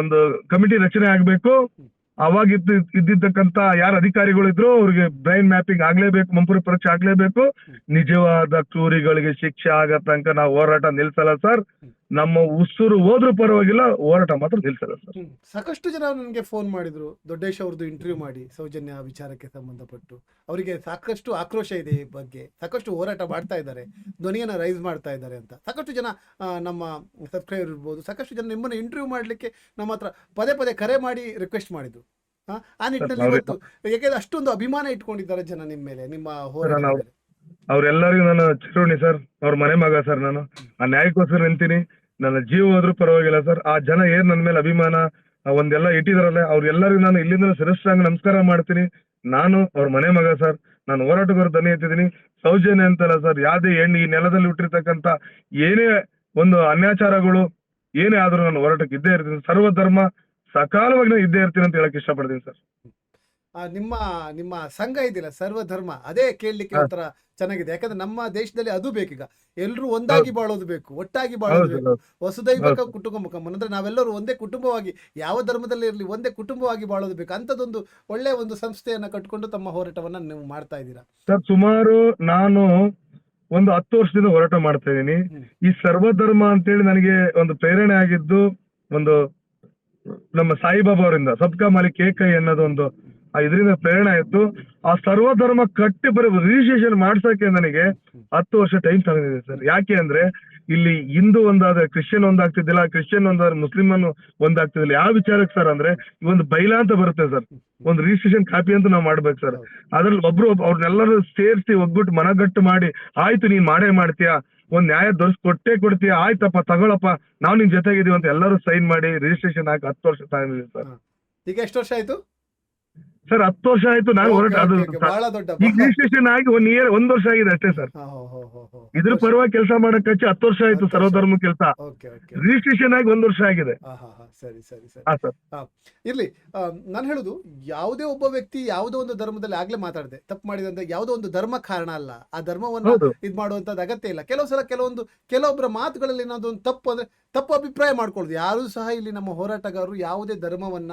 ಒಂದು ಕಮಿಟಿ ರಚನೆ ಆಗ್ಬೇಕು. ಅವಾಗ ಇದ್ದ ಇದ್ದಿದ್ದಕ್ಕಂತ ಯಾರು ಅಧಿಕಾರಿಗಳು ಇದ್ರು ಅವ್ರಿಗೆ ಬ್ರೈನ್ ಮ್ಯಾಪಿಂಗ್ ಆಗ್ಲೇಬೇಕು ಮಂಪುರಿ ಪರೀಕ್ಷೆ ಆಗ್ಲೇಬೇಕು. ನಿಜವಾದ ಕ್ರೂರಿಗಳಿಗೆ ಶಿಕ್ಷೆ ಆಗ ತನಕ ನಾವು ಹೋರಾಟ ನಿಲ್ಸಲ್ಲ ಸರ್. ನಮ್ಮ ಉಸುರು ಹೋದ್ರೂ ಪರವಾಗಿಲ್ಲ ಹೋರಾಟ ಮಾತ್ರ ನಿಲ್ಸಲ್ಲ ಸರ್. ಸಾಕಷ್ಟು ಜನ ನನಗೆ ಫೋನ್ ಮಾಡಿದ್ರು ದೊಡ್ಡೇಶ್ ಅವ್ರದ್ದು ಇಂಟರ್ವ್ಯೂ ಮಾಡಿ ಸೌಜನ್ಯ ವಿಚಾರಕ್ಕೆ ಸಂಬಂಧಪಟ್ಟು. ಅವರಿಗೆ ಸಾಕಷ್ಟು ಆಕ್ರೋಶ ಇದೆ ಈ ಬಗ್ಗೆ ಸಾಕಷ್ಟು ಹೋರಾಟ ಮಾಡ್ತಾ ಇದ್ದಾರೆ ಧ್ವನಿಯನ್ನ ರೈಸ್ ಮಾಡ್ತಾ ಇದ್ದಾರೆ ಅಂತ. ಸಾಕಷ್ಟು ಜನ ನಮ್ಮ ಸಬ್ಸ್ಕ್ರೈಬರ್ ಇರ್ಬೋದು ಸಾಕಷ್ಟು ಜನ ನಿಮ್ಮನ್ನ ಇಂಟರ್ವ್ಯೂ ಮಾಡ್ಲಿಕ್ಕೆ ನಮ್ಮ ಹತ್ರ ಪದೇ ಪದೇ ಕರೆ ಮಾಡಿ ರಿಕ್ವೆಸ್ಟ್ ಮಾಡಿದ್ರು. ಆ, ನಿಟ್ಟಿನಲ್ಲಿ ಇವತ್ತು ಯಾಕೆಂದ್ರೆ ಅಷ್ಟೊಂದು ಅಭಿಮಾನ ಇಟ್ಕೊಂಡಿದ್ದಾರೆ ಜನ ನಿಮ್ಮ ಮೇಲೆ ನಿಮ್ಮ ಹೋರಾಟ ಅವ್ರೆಲ್ಲರಿಗೂ ನಾನು ಚಿರೋಣಿ ಸರ್ ಅವ್ರ ಮನೆ ಮಗ ಸರ್ ನಾನು. ಆ ನ್ಯಾಯಕ್ಕೋಸ್ಕರ ನಿಂತೀನಿ. ನನ್ನ ಜೀವ ಆದ್ರೂ ಪರವಾಗಿಲ್ಲ ಸರ್. ಆ ಜನ ಏನ್ ನನ್ನ ಮೇಲೆ ಅಭಿಮಾನ ಒಂದೆಲ್ಲ ಇಟ್ಟಿದಾರಲ್ಲ, ಅವ್ರೆಲ್ಲರಿಗೂ ನಾನು ಇಲ್ಲಿಂದ ಶಿರಸ್ಸಾಂಗ ನಮಸ್ಕಾರ ಮಾಡ್ತೀನಿ. ನಾನು ಅವ್ರ ಮನೆ ಮಗ ಸರ್. ನಾನು ಹೋರಾಟಗಾರ ದನಿ ಎತ್ತಿದ್ದೀನಿ ಸೌಜನ್ಯ ಅಂತಲ್ಲ ಸರ್, ಯಾವ್ದೇ ಹೆಣ್ಣು ಈ ನೆಲದಲ್ಲಿ ಹುಟ್ಟಿರ್ತಕ್ಕಂತ ಏನೇ ಒಂದು ಅನ್ಯಾಚಾರಗಳು, ಏನೇ ಆದ್ರೂ ನಾನು ಹೋರಾಟಕ್ಕೆ ಇದ್ದೇ ಇರ್ತೀನಿ. ಸರ್ವಧರ್ಮ ಸಕಾಲವಾಗಿ ನಾನು ಇದ್ದೇ ಇರ್ತೀನಿ ಅಂತ ಹೇಳಕ್ ಇಷ್ಟಪಡ್ತೀನಿ ಸರ್. ನಿಮ್ಮ ನಿಮ್ಮ ಸಂಘ ಇದೆಯಲ್ಲ ಸರ್ವಧರ್ಮ. ಅದೇ ಕೇಳಲಿಕ್ಕೆ. ಒಂಥರ ಚೆನ್ನಾಗಿದೆ. ಯಾಕಂದ್ರೆ ನಮ್ಮ ದೇಶದಲ್ಲಿ ಅದು ಬೇಕೀಗ. ಎಲ್ಲರೂ ಒಂದಾಗಿ ಬಾಳೋದು ಬೇಕು ಒಟ್ಟಾಗಿ ಬಾಳೋದು ಬೇಕು. ಹೌದು. ವಸುದೈವಕ ಕುಟುಂಬಕಂ ಅಂದ್ರೆ ನಾವೆಲ್ಲರೂ ಒಂದೇ ಕುಟುಂಬವಾಗಿ ಯಾವ ಧರ್ಮದಲ್ಲಿ ಇರಲಿ ಒಂದೇ ಕುಟುಂಬವಾಗಿ ಬಾಳೋದು ಬೇಕು. ಅಂತದೊಂದು ಒಳ್ಳೆ ಒಂದು ಸಂಸ್ಥೆಯನ್ನ ಕಟ್ಕೊಂಡು ತಮ್ಮ ಹೋರಾಟವನ್ನ ನೀವು ಮಾಡ್ತಾ ಇದ್ದೀರಾ? ಸರ್ ಸುಮಾರು ನಾನು ಒಂದು ಹತ್ತು ವರ್ಷದಿಂದ ಹೋರಾಟ ಮಾಡ್ತಾ ಇದ್ದೀನಿ. ಈ ಸರ್ವಧರ್ಮ ಅಂತೇಳಿ ನನಗೆ ಒಂದು ಪ್ರೇರಣೆ ಆಗಿದ್ದು ಒಂದು ನಮ್ಮ ಸಾಯಿಬಾಬಾ ಅವರಿಂದ ಸಬ್ಕಾ ಮಾಲಿಕ್ ಏಕೈ ಅನ್ನೋದು ಒಂದು ಆ ಇದರಿಂದ ಪ್ರೇರಣೆ ಆಯ್ತು. ಆ ಸರ್ವಧರ್ಮ ಕಟ್ಟಿ ಬರೀ ರಿಜಿಸ್ಟ್ರೇಷನ್ ಮಾಡ್ಸಕ್ಕೆ ನನಗೆ ಹತ್ತು ವರ್ಷ ಟೈಮ್ ತಗೊಂಡಿದೆ ಸರ್. ಯಾಕೆ ಅಂದ್ರೆ ಇಲ್ಲಿ ಹಿಂದೂ ಒಂದಾದ್ರೆ ಕ್ರಿಶ್ಚಿಯನ್ ಒಂದಾಗ್ತಿದ್ದಿಲ್ಲ, ಕ್ರಿಶ್ಚಿಯನ್ ಒಂದಾದ್ರೆ ಮುಸ್ಲಿಂ ಒಂದಾಗ್ತಿದ್ದಿಲ್ಲ. ಯಾವ ವಿಚಾರಕ್ಕೆ ಸರ್ ಅಂದ್ರೆ ಒಂದು ಬೈಲಾ ಅಂತ ಬರುತ್ತೆ ಸರ್. ಒಂದು ರಿಜಿಸ್ಟ್ರೇಷನ್ ಕಾಪಿ ಅಂತ ನಾವು ಮಾಡ್ಬೇಕು ಸರ್. ಅದ್ರಲ್ಲಿ ಒಬ್ರು ಅವ್ರನ್ನೆಲ್ಲರೂ ಸೇರಿಸಿ ಒಗ್ಬಿಟ್ಟು ಮನಗಟ್ಟು ಮಾಡಿ, ಆಯ್ತು ನೀನ್ ಮಾಡೇ ಮಾಡ್ತೀಯಾ? ಒಂದ್ ನ್ಯಾಯ ದೊರಸ್ ಕೊಟ್ಟೇ ಕೊಡ್ತೀಯ? ಆಯ್ತಪ್ಪ, ತಗೊಳಪ್ಪ. ನಾವ್ ನಿನ್ ಜೊತೆಗಿದೀವಿ ಅಂತ ಎಲ್ಲರೂ ಸೈನ್ ಮಾಡಿ ರಿಜಿಸ್ಟ್ರೇಷನ್ ಹಾಕಿ ಹತ್ತು ವರ್ಷ ತಗೊಂಡಿದ್ದೀವಿ ಸರ್. ಈಗ ಎಷ್ಟು ವರ್ಷ ಆಯ್ತು? ಸರ್ ಹತ್ತು ವರ್ಷ ಆಯ್ತು ನಾನು ಹೋರಾಟ. ಬಹಳ ದೊಡ್ಡ ಈಗ ರಿಜಿಸ್ಟ್ರೇಷನ್ ಆಗಿ ಒನ್ ಇಯರ್ ಒಂದ್ ವರ್ಷ ಆಗಿದೆ ಅಷ್ಟೇ ಸರ್. ಇದ್ರ ಪರವಾಗಿ ಕೆಲಸ ಮಾಡಕ್ ಹಚ್ಚಿ ಹತ್ತು ವರ್ಷ ಆಯ್ತು. ಸರ್ವಧರ್ಮ ಕೆಲಸ. ಓಕೆ ಓಕೆ ರಿಜಿಸ್ಟ್ರೇಷನ್ ಆಗಿ ಒಂದ್ ವರ್ಷ ಆಗಿದೆ. ಸರಿ ಸರಿ ಸರಿ. ಇರ್ಲಿ ನಾನು ಹೇಳುದು ಯಾವುದೇ ಒಬ್ಬ ವ್ಯಕ್ತಿ ಯಾವುದೋ ಒಂದು ಧರ್ಮದಲ್ಲಿ ಆಗ್ಲೇ ಮಾತಾಡಿದೆ. ತಪ್ಪು ಮಾಡಿದಂತ ಯಾವುದೋ ಒಂದು ಧರ್ಮ ಕಾರಣ ಅಲ್ಲ. ಆ ಧರ್ಮವನ್ನ ಇದ್ ಮಾಡುವಂತದ್ದು ಅಗತ್ಯ ಇಲ್ಲ. ಕೆಲವು ಸಲ ಕೆಲವೊಂದು ಕೆಲವೊಬ್ಬರ ಮಾತುಗಳಲ್ಲಿ ಏನಾದ್ರು ಒಂದು ತಪ್ಪು ಅಂದ್ರೆ ತಪ್ಪು ಅಭಿಪ್ರಾಯ ಮಾಡ್ಕೊಳ್ಳೋದು ಯಾರು ಸಹ ಇಲ್ಲಿ ನಮ್ಮ ಹೋರಾಟಗಾರರು ಯಾವುದೇ ಧರ್ಮವನ್ನ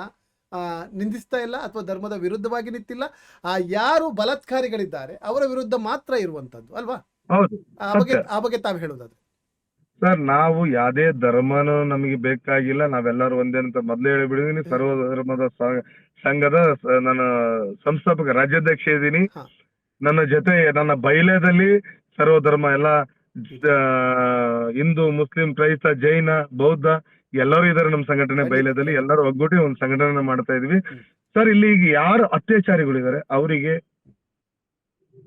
ನಿಂದಿಸ್ತಾ ಇಲ್ಲ ಅಥವಾ ಧರ್ಮದ ವಿರುದ್ಧವಾಗಿ ನಿಂತಿಲ್ಲ. ಆ ಯಾರು ಬಲಾತ್ಕಾರಿಗಳಿದ್ದಾರೆ ಅವರ ವಿರುದ್ಧ ಮಾತ್ರ ಇರುವಂತದ್ದು ಅಲ್ವಾ? ಆ ಬಗ್ಗೆ ಆ ಬಗ್ಗೆ ತಾವು ಹೇಳೋದಾದ್ರೆ ಸರ್ ನಾವು ಯಾವ್ದೇ ಧರ್ಮನು ನಮಗೆ ಬೇಕಾಗಿಲ್ಲ. ನಾವೆಲ್ಲರೂ ಒಂದೇ ಅಂತ ಮೊದಲೇ ಹೇಳಿಬಿಡಿದೀನಿ ಸರ್ವ ಧರ್ಮದ ಸಂಘದ ನನ್ನ ಸಂಸ್ಥಾಪಕ ರಾಜ್ಯಾಧ್ಯಕ್ಷ ಇದ್ದೀನಿ. ನನ್ನ ಜೊತೆ ನನ್ನ ಬೈಲೇದಲ್ಲಿ ಸರ್ವಧರ್ಮ ಎಲ್ಲ ಹಿಂದೂ ಮುಸ್ಲಿಂ ಕ್ರೈಸ್ತ ಜೈನ ಬೌದ್ಧ ಎಲ್ಲರೂ ಇದಾರೆ ನಮ್ಮ ಸಂಘಟನೆ ಬೈಲದಲ್ಲಿ ಎಲ್ಲರೂ ಒಗ್ಗೂಟಿ ಒಂದು ಸಂಘಟನೆ ಮಾಡ್ತಾ ಇದೀವಿ. ಸರ್ ಇಲ್ಲಿ ಈಗ ಯಾರು ಅತ್ಯಾಚಾರಿಗಳಿದ್ದಾರೆ ಅವರಿಗೆ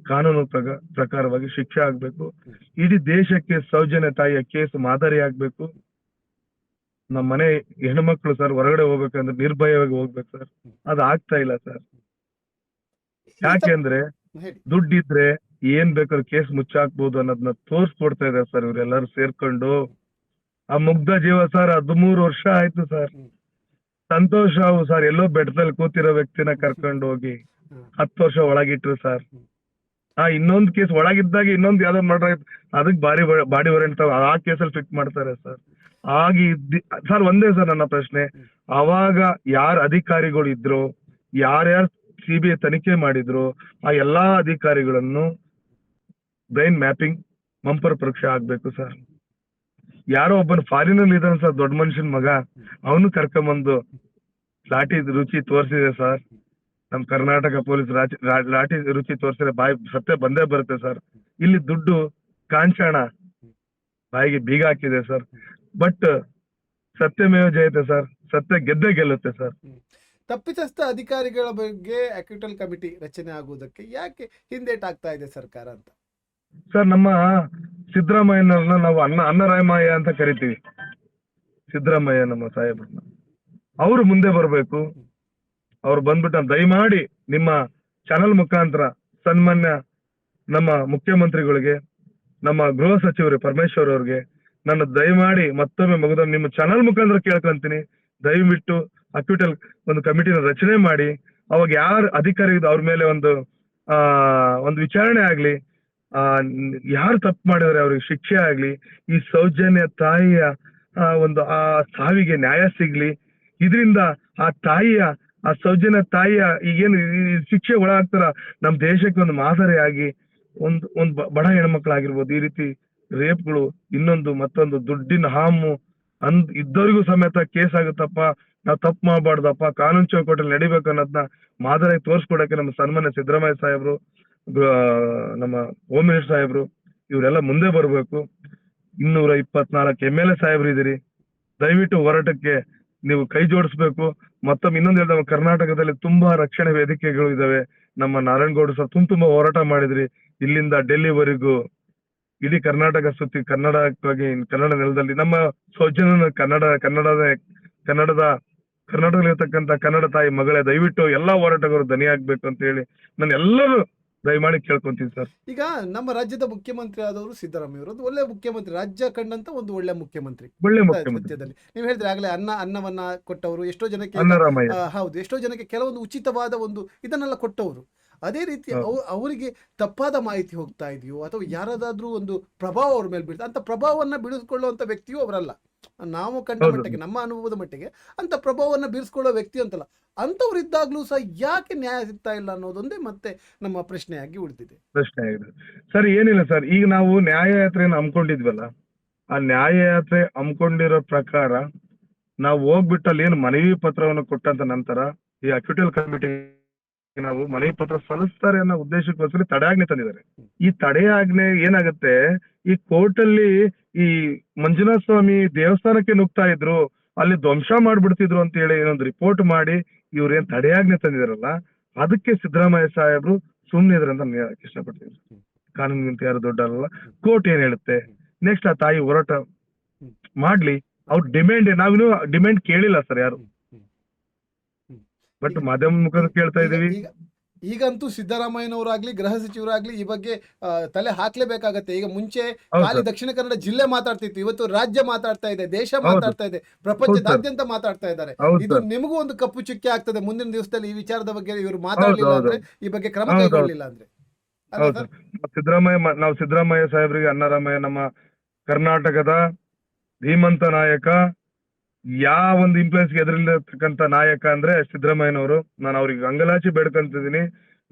ಕಾನೂನು ಪ್ರಕಾರವಾಗಿ ಶಿಕ್ಷೆ ಆಗ್ಬೇಕು ಇಡೀ ದೇಶಕ್ಕೆ ಸೌಜನ್ಯ ತಾಯಿಯ ಕೇಸ್ ಮಾದರಿ ಆಗ್ಬೇಕು. ನಮ್ಮ ಮನೆ ಹೆಣ್ಮಕ್ಳು ಸರ್ ಹೊರಗಡೆ ಹೋಗ್ಬೇಕಂದ್ರೆ ನಿರ್ಭಯವಾಗಿ ಹೋಗ್ಬೇಕು ಸರ್. ಅದು ಆಗ್ತಾ ಇಲ್ಲ ಸರ್. ಯಾಕೆಂದ್ರೆ ದುಡ್ಡಿದ್ರೆ ಏನ್ ಬೇಕಾದ್ರೂ ಕೇಸ್ ಮುಚ್ಚಾಕ್ಬಹುದು ಅನ್ನೋದನ್ನ ತೋರ್ಸ್ಕೊಡ್ತಾ ಇದಾರೆ ಸರ್ ಇವರೆಲ್ಲರೂ ಸೇರ್ಕೊಂಡು. ಆ ಮುಗ್ಧ ಜೀವ ಸರ್ ಹದಿಮೂರು ವರ್ಷ ಆಯ್ತು ಸರ್. ಸಂತೋಷ ಅವು ರಾವ್ ಸರ್. ಎಲ್ಲೋ ಬೆಟ್ಟದಲ್ಲಿ ಕೂತಿರೋ ವ್ಯಕ್ತಿನ ಕರ್ಕೊಂಡು ಹೋಗಿ. ಹತ್ತು ವರ್ಷ ಒಳಗಿಟ್ರು ಸರ್. ಆ ಇನ್ನೊಂದ್ ಕೇಸ್ ಒಳಗಿದ್ದಾಗ ಇನ್ನೊಂದ್ ಯಾವ್ದೋ ಮಾಡ್ರ ಅದಕ್ ಬಾರಿ ಬಾಡಿ ವಾರೆಂಟ್ ಆ ಕೇಸಲ್ಲಿ ಫಿಟ್ ಮಾಡ್ತಾರೆ ಸರ್. ಆಗಿ ಸರ್ ಒಂದೇ ಸರ್ ನನ್ನ ಪ್ರಶ್ನೆ. ಅವಾಗ ಯಾರ ಅಧಿಕಾರಿಗಳು ಇದ್ರು ಯಾರ್ಯಾರು ಸಿಬಿಐ ತನಿಖೆ ಮಾಡಿದ್ರು ಆ ಎಲ್ಲಾ ಅಧಿಕಾರಿಗಳನ್ನು ಬ್ರೈನ್ ಮ್ಯಾಪಿಂಗ್ ಮಂಪರ್ ಪರೀಕ್ಷೆ ಆಗ್ಬೇಕು ಸರ್. ಯಾರೋ ಒಬ್ಬನ ಫಾರಿನಲ್ಲಿ ಇದ್ದಾನೆ ಸರ್, ದೊಡ್ಡ ಮನುಷ್ಯನ ಮಗ. ಅವನು ಕರ್ಕೊಂಬಂದು ಲಾಠಿ ರುಚಿ ತೋರಿಸಿದೆ ಸರ್. ನಮ್ ಕರ್ನಾಟಕ ಪೊಲೀಸ್ ಲಾಠಿ ರುಚಿ ತೋರಿಸಿದ್ರೆ ಬಾಯಿ ಸತ್ಯ ಬಂದೇ ಬರುತ್ತೆ ಸರ್. ಇಲ್ಲಿ ದುಡ್ಡು ಕಾಂಚಾಣ ಬಾಯಿಗೆ ಬೀಗ ಹಾಕಿದೆ ಸರ್. ಬಟ್ ಸತ್ಯಮೇವ ಜಯತೆ ಸರ್. ಸತ್ಯ ಗೆದ್ದೇ ಗೆಲ್ಲುತ್ತೆ ಸರ್. ತಪ್ಪಿತಸ್ಥ ಅಧಿಕಾರಿಗಳ ಬಗ್ಗೆ ಅಕ್ಯೂಟಲ್ ಕಮಿಟಿ ರಚನೆ ಆಗುವುದಕ್ಕೆ ಯಾಕೆ ಹಿಂದೇಟಾಗ್ತಾ ಇದೆ ಸರ್ಕಾರ ಅಂತ? ಸರ್, ನಮ್ಮ ಸಿದ್ದರಾಮಯ್ಯನವ್ರನ್ನ ನಾವು ಅನ್ನ ಅನ್ನರಾಮಯ್ಯ ಅಂತ ಕರಿತೀವಿ. ಸಿದ್ದರಾಮಯ್ಯ ನಮ್ಮ ಸಾಹೇಬ್ರನ್ನ. ಅವರು ಮುಂದೆ ಬರಬೇಕು. ಅವ್ರು ಬಂದ್ಬಿಟ್ಟು ದಯಮಾಡಿ ನಿಮ್ಮ ಚಾನಲ್ ಮುಖಾಂತರ ಸನ್ಮಾನ್ಯ ನಮ್ಮ ಮುಖ್ಯಮಂತ್ರಿಗಳಿಗೆ, ನಮ್ಮ ಗೃಹ ಸಚಿವರು ಪರಮೇಶ್ವರ್ ಅವ್ರಿಗೆ ನನ್ನ ದಯಮಾಡಿ ಮತ್ತೊಮ್ಮೆ ಮಗದ ನಿಮ್ಮ ಚಾನಲ್ ಮುಖಾಂತರ ಕೇಳ್ಕೊಂತೀನಿ. ದಯವಿಟ್ಟು ಅಕ್ಯೂಟಲ್ ಒಂದು ಕಮಿಟಿನ ರಚನೆ ಮಾಡಿ. ಅವಾಗ ಯಾರು ಅಧಿಕಾರಿ ಅವ್ರ ಮೇಲೆ ಒಂದು, ಆ, ಒಂದು ವಿಚಾರಣೆ ಆಗ್ಲಿ ಆ, ಯಾರು ತಪ್ಪು ಮಾಡಿದ್ರೆ ಅವ್ರಿಗೆ ಶಿಕ್ಷೆ ಆಗ್ಲಿ, ಈ ಸೌಜನ್ಯ ತಾಯಿಯ ಒಂದು, ಆ, ಸಾವಿಗೆ ನ್ಯಾಯ ಸಿಗ್ಲಿ, ಇದರಿಂದ ಆ ತಾಯಿಯ, ಆ ಸೌಜನ್ಯ ತಾಯಿಯ ಈಗೇನು ಶಿಕ್ಷೆ ಒಳಗಾಗ್ತಾರ ನಮ್ಮ ದೇಶಕ್ಕೆ ಒಂದು ಮಾದರಿಯಾಗಿ ಒಂದು ಒಂದು ಬಡ ಹೆಣ್ಮಕ್ಳಾಗಿರ್ಬೋದು, ಈ ರೀತಿ ರೇಪ್ಗಳು, ಇನ್ನೊಂದು ಮತ್ತೊಂದು ದುಡ್ಡಿನ ಹಾಮು, ಅಂದ್, ಇದ್ದವರಿಗೂ ಸಮೇತ ಕೇಸ್ ಆಗುತ್ತಪ್ಪ, ನಾವು ತಪ್ಪು ಮಾಡಬಾರ್ದಪ್ಪ, ಕಾನೂನು ಚೌಕಟ್ಟಲ್ಲಿ ನಡಿಬೇಕು ಅನ್ನೋದನ್ನ ಮಾದರಿ ತೋರಿಸ್ಕೊಡಕ್ಕೆ ನಮ್ಮ ಸನ್ಮಾನ್ಯ ಸಿದ್ದರಾಮಯ್ಯ ಸಾಹೇಬ್ರು ನಮ್ಮ ಹೋಮ್ ಮಿನಿಸ್ಟರ್ ಸಾಹೇಬ್ರು, ಇವರೆಲ್ಲ ಮುಂದೆ ಬರಬೇಕು. ಇನ್ನೂರ ಇಪ್ಪತ್ನಾಲ್ಕು ಎಂ ಎಲ್ ಎ ಸಾಹೇಬ್ರು ಇದೀರಿ. ದಯವಿಟ್ಟು ಹೋರಾಟಕ್ಕೆ ನೀವು ಕೈ ಜೋಡಿಸ್ಬೇಕು. ಮತ್ತೊಮ್ಮೆ ಇನ್ನೊಂದು ಹೇಳ್ದಾಗ ಕರ್ನಾಟಕದಲ್ಲಿ ತುಂಬಾ ರಕ್ಷಣೆ ವೇದಿಕೆಗಳು ಇದಾವೆ. ನಮ್ಮ ನಾರಾಯಣಗೌಡ ಸರ್ ತುಂಬ ತುಂಬಾ ಹೋರಾಟ ಮಾಡಿದ್ರಿ. ಇಲ್ಲಿಂದ ಡೆಲ್ಲಿವರೆಗೂ ಇಡೀ ಕರ್ನಾಟಕ ಸುತ್ತಿ ಕನ್ನಡಕ್ಕಾಗಿ ಕನ್ನಡ ನೆಲದಲ್ಲಿ ನಮ್ಮ ಸೌಜನ್ಯನ ಕನ್ನಡ, ಕನ್ನಡದ ಕನ್ನಡದ ಕರ್ನಾಟಕದಲ್ಲಿರ್ತಕ್ಕಂಥ ಕನ್ನಡ ತಾಯಿ ಮಗಳೇ, ದಯವಿಟ್ಟು ಎಲ್ಲಾ ಹೋರಾಟಗಾರರು ದನಿ ಆಗ್ಬೇಕು ಅಂತ ಹೇಳಿ ನಾನು ಎಲ್ಲರೂ ದಯಮಾಡಿ ಕೇಳ್ಕೊಂತೀನಿ ಸರ್. ಈಗ ನಮ್ಮ ರಾಜ್ಯದ ಮುಖ್ಯಮಂತ್ರಿ ಆದವರು ಸಿದ್ದರಾಮಯ್ಯ ಅವರು. ಒಳ್ಳೆ ಮುಖ್ಯಮಂತ್ರಿ ರಾಜ್ಯ ಕಂಡಂತ ಒಂದು ಒಳ್ಳೆ ಮುಖ್ಯಮಂತ್ರಿ. ಒಳ್ಳೆ ಮುಖ್ಯಮಂತ್ರಿ. ಸತ್ಯದಲ್ಲಿ. ನೀವು ಹೇಳಿದ್ರೆ ಆಗಲೇ ಅನ್ನ ಅನ್ನವನ್ನ ಕೊಟ್ಟವರು ಎಷ್ಟೋ ಜನಕ್ಕೆ ಹೌದು ಎಷ್ಟೋ ಜನಕ್ಕೆ ಕೆಲವೊಂದು ಉಚಿತವಾದ ಒಂದು ಇದನ್ನೆಲ್ಲ ಕೊಟ್ಟವರು. ಅದೇ ರೀತಿ ಅವರಿಗೆ ತಪ್ಪಾದ ಮಾಹಿತಿ ಹೋಗ್ತಾ ಇದೆಯೋ ಅಥವಾ ಯಾರದಾದ್ರೂ ಒಂದು ಪ್ರಭಾವ ಅವ್ರ ಮೇಲೆ ಬೀಳ್ತಾ ಅಂತ ಪ್ರಭಾವವನ್ನ ಬೀಳಿಸ್ಕೊಳ್ಳುವಂತ ವ್ಯಕ್ತಿಯು ಅವರಲ್ಲ. ನಾವು ಕಂಡ ಮಟ್ಟಿಗೆ ನಮ್ಮ ಅನುಭವದ ಮಟ್ಟಿಗೆ ಅಂತ ಪ್ರಭಾವವನ್ನ ಬೀರಿಸ್ಕೊಳ್ಳೋ ವ್ಯಕ್ತಿ ಅಂತಲ್ಲ ಅಂತವ್ರು ಇದ್ದಾಗ್ಲೂ ಸಹ ಯಾಕೆ ನ್ಯಾಯ ಸಿಗ್ತಾ ಇಲ್ಲ ಅನ್ನೋದೊಂದೇ ಮತ್ತೆ ನಮ್ಮ ಪ್ರಶ್ನೆಯಾಗಿ ಉಳಿದಿದೆ. ಪ್ರಶ್ನೆ ಆಗಿದೆ. ಸರ್ ಏನಿಲ್ಲ ಸರ್ ಈಗ ನಾವು ನ್ಯಾಯಯಾತ್ರೆಯನ್ನು ಹಮ್ಮಿಕೊಂಡಿದ್ವಲ್ಲ ಆ ನ್ಯಾಯಯಾತ್ರೆ ಹಮ್ಮಿಕೊಂಡಿರೋ ಪ್ರಕಾರ ನಾವು ಹೋಗ್ಬಿಟ್ಟು ಅಲ್ಲಿ ಏನು ಮನವಿ ಪತ್ರವನ್ನು ಕೊಟ್ಟಂತ ನಂತರ ಈ ಅಕ್ಯೂಟಲ್ ಕಮಿಟಿ ನಾವು ಮನವಿ ಪತ್ರ ಸಲ್ಲಿಸ್ತಾರೆ ಅನ್ನೋ ಉದ್ದೇಶಕ್ಕೋಸ್ಕರ ತಡೆಯಾಜ್ಞೆ ತಂದಿದ್ದಾರೆ. ಈ ತಡೆಯಾಜ್ಞೆ ಏನಾಗುತ್ತೆ ಈ ಕೋರ್ಟ್ ಅಲ್ಲಿ ಈ ಮಂಜುನಾಥ ಸ್ವಾಮಿ ದೇವಸ್ಥಾನಕ್ಕೆ ನುಗ್ತಾ ಇದ್ರು ಅಲ್ಲಿ ಧ್ವಂಸ ಮಾಡ್ಬಿಡ್ತಿದ್ರು ಅಂತ ಹೇಳಿ ಏನೊಂದು ರಿಪೋರ್ಟ್ ಮಾಡಿ ಇವ್ರೇನ್ ತಡೆಯಾಗ್ನೆ ತಂದಿದಾರಲ್ಲ ಅದಕ್ಕೆ ಸಿದ್ದರಾಮಯ್ಯ ಸಾಹೇಬ್ರು ಸುಮ್ಮನೆ ಇದ್ರೆ ಅಂತ ನಾನು ಹೇಳಕ್ ಇಷ್ಟಪಡ್ತೀನಿ ಕಾನೂನಿಗಿಂತ ಯಾರು ದೊಡ್ಡಲ್ಲ ಕೋರ್ಟ್ ಏನ್ ಹೇಳುತ್ತೆ? ನೆಕ್ಸ್ಟ್ ಆ ತಾಯಿ ಹೋರಾಟ ಮಾಡ್ಲಿ ಅವ್ರ ಡಿಮ್ಯಾಂಡ್ ನಾವಿನ್ನು ಡಿಮ್ಯಾಂಡ್ ಕೇಳಿಲ್ಲ ಸರ್ ಯಾರು. ಬಟ್ ಮಾಧ್ಯಮ ಮುಖಾಂತರ ಕೇಳ್ತಾ ಇದೀವಿ ಈಗಂತೂ ಸಿದ್ದರಾಮಯ್ಯನವರಾಗ್ಲಿ ಗೃಹ ಸಚಿವರಾಗ್ಲಿ ಈ ಬಗ್ಗೆ ತಲೆ ಹಾಕ್ಲೇಬೇಕಾಗತ್ತೆ. ಈಗ ಮುಂಚೆ ಖಾಲಿ ದಕ್ಷಿಣ ಕನ್ನಡ ಜಿಲ್ಲೆ ಮಾತಾಡ್ತಿತ್ತು. ಇವತ್ತು ರಾಜ್ಯ ಮಾತಾಡ್ತಾ ಇದೆ ದೇಶ ಮಾತಾಡ್ತಾ ಇದೆ ಪ್ರಪಂಚದಾದ್ಯಂತ ಮಾತಾಡ್ತಾ ಇದ್ದಾರೆ. ಇದು ನಿಮಗೂ ಒಂದು ಕಪ್ಪು ಚುಕ್ಕೆ ಆಗ್ತದೆ. ಮುಂದಿನ ದಿವಸದಲ್ಲಿ ಈ ವಿಚಾರದ ಬಗ್ಗೆ ಇವರು ಮಾತಾಡ್ಲಿಲ್ಲ ಅಂದ್ರೆ ಈ ಬಗ್ಗೆ ಕ್ರಮ ಕೈಗೊಳ್ಳಲಿಲ್ಲ ಅಂದ್ರೆ. ಸಿದ್ದರಾಮಯ್ಯ ನಾವು ಸಿದ್ದರಾಮಯ್ಯ ಸಾಹೇಬ್ರಿಗೆ ಅನ್ನರಾಮಯ್ಯ ನಮ್ಮ ಕರ್ನಾಟಕದ ಧೀಮಂತ ನಾಯಕ ಯಾವ ಒಂದು ಇನ್ಫ್ಲೂಯೆನ್ಸ್ ಎದುರಿರ್ತಕ್ಕಂಥ ನಾಯಕ ಅಂದ್ರೆ ಸಿದ್ದರಾಮಯ್ಯನವರು. ನಾನು ಅವ್ರಿಗೆ ಅಂಗಲಾಚಿ ಬೇಡ್ಕೊಂತಿದ್ದೀನಿ.